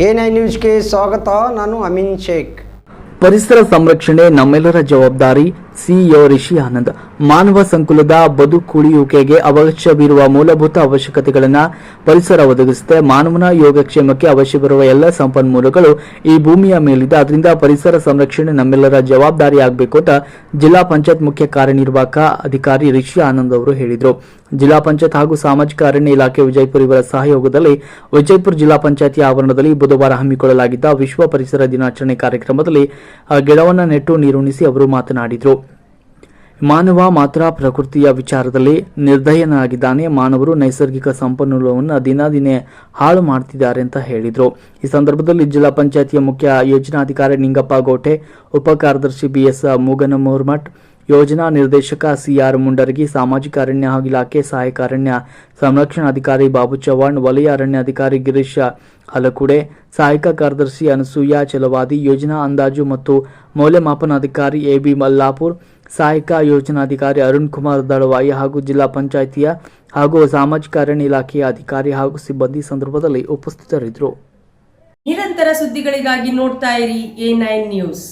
A nine ನ್ಯೂಸ್ಗೆ ಸ್ವಾಗತ ನಾನು ಅಮೀನ್ ಶೇಖ್ ಪರಿಸರ ಸಂರಕ್ಷಣೆ ನಮ್ಮೆಲ್ಲರ ಜವಾಬ್ದಾರಿ ಸಿಇಒ ರಿಷಿ ಆನಂದ್, ಮಾನವ ಸಂಕುಲದ ಬದುಕುಳಿಯುವಿಕೆಗೆ ಅವಶ್ಯವಿರುವ ಮೂಲಭೂತ ಅವಶ್ಯಕತೆಗಳನ್ನು ಪರಿಸರ ಒದಗಿಸುತ್ತೆ. ಮಾನವನ ಯೋಗಕ್ಷೇಮಕ್ಕೆ ಅವಶ್ಯವಿರುವ ಎಲ್ಲ ಸಂಪನ್ಮೂಲಗಳು ಈ ಭೂಮಿಯ ಮೇಲಿದೆ. ಅದರಿಂದ ಪರಿಸರ ಸಂರಕ್ಷಣೆ ನಮ್ಮೆಲ್ಲರ ಜವಾಬ್ದಾರಿಯಾಗಬೇಕು ಅಂತ ಜಿಲ್ಲಾ ಪಂಚಾಯತ್ ಮುಖ್ಯ ಕಾರ್ಯನಿರ್ವಾಹಕ ಅಧಿಕಾರಿ ರಿಷಿ ಆನಂದ್ ಅವರು ಹೇಳಿದರು. ಜಿಲ್ಲಾ ಪಂಚಾಯತ್ ಹಾಗೂ ಸಾಮಾಜಿಕ ಅರಣ್ಯ ಇಲಾಖೆ ವಿಜಯಪುರ ಇವರ ಸಹಯೋಗದಲ್ಲಿ ವಿಜಯಪುರ ಜಿಲ್ಲಾ ಪಂಚಾಯತಿ ಆವರಣದಲ್ಲಿ ಬುಧವಾರ ಹಮ್ಮಿಕೊಳ್ಳಲಾಗಿದ್ದ ವಿಶ್ವ ಪರಿಸರ ದಿನಾಚರಣೆ ಕಾರ್ಯಕ್ರಮದಲ್ಲಿ ಗಿಡವನ್ನು ನೆಟ್ಟು ನೀರುಣಿಸಿ ಅವರು ಮಾತನಾಡಿದರು. ಮಾನವ ಮಾತ್ರ ಪ್ರಕೃತಿಯ ವಿಚಾರದಲ್ಲಿ ನಿರ್ದಯನಾಗಿದ್ದಾನೆ. ಮಾನವರು ನೈಸರ್ಗಿಕ ಸಂಪನ್ಮೂಲವನ್ನು ದಿನ ದಿನೇ ಹಾಳು ಮಾಡ್ತಿದ್ದಾರೆ ಅಂತ ಹೇಳಿದರು. ಈ ಸಂದರ್ಭದಲ್ಲಿ ಜಿಲ್ಲಾ ಪಂಚಾಯತಿಯ ಮುಖ್ಯ ಯೋಜನಾಧಿಕಾರಿ ನಿಂಗಪ್ಪ ಗೋಟೆ, ಉಪ ಕಾರ್ಯದರ್ಶಿ ಬಿಎಸ್ ಮೂಗನಮೂರ್ಮಠ್ ಯೋಜನಾ ನಿರ್ದೇಶಕ ಸಿಆರ್ ಮುಂಡರಗಿ, ಸಾಮಾಜಿಕ ಅರಣ್ಯ ಹಾಗೂ ಇಲಾಖೆ ಸಹಾಯಕ ಅರಣ್ಯ ಸಂರಕ್ಷಣಾಧಿಕಾರಿ ಬಾಬು ಚವ್ಹಾಣ್, ವಲಯ ಅರಣ್ಯಾಧಿಕಾರಿ ಗಿರೀಶ್ ಹಲಕುಡೆ, ಸಹಾಯಕ ಕಾರ್ಯದರ್ಶಿ ಅನಸೂಯ ಚಲವಾದಿ, ಯೋಜನಾ ಅಂದಾಜು ಮತ್ತು ಮೌಲ್ಯಮಾಪನಾಧಿಕಾರಿ ಎಬಿ ಮಲ್ಲಾಪುರ್, ಸಹಾಯಕ ಯೋಜನಾಧಿಕಾರಿ ಅರುಣ್ ಕುಮಾರ್ ದಳವಾಯಿ ಹಾಗೂ ಜಿಲ್ಲಾ ಪಂಚಾಯಿತಿಯ ಹಾಗೂ ಸಾಮಾಜಿಕ ಅರಣ್ಯ ಇಲಾಖೆಯ ಅಧಿಕಾರಿ ಹಾಗೂ ಸಿಬ್ಬಂದಿ ಸಂದರ್ಭದಲ್ಲಿ ಉಪಸ್ಥಿತರಿದ್ದರು. ನಿರಂತರ ಸುದ್ದಿಗಳಿಗಾಗಿ ನೋಡ್ತಾ ಇರಿ ಎ ನ್ಯೂಸ್.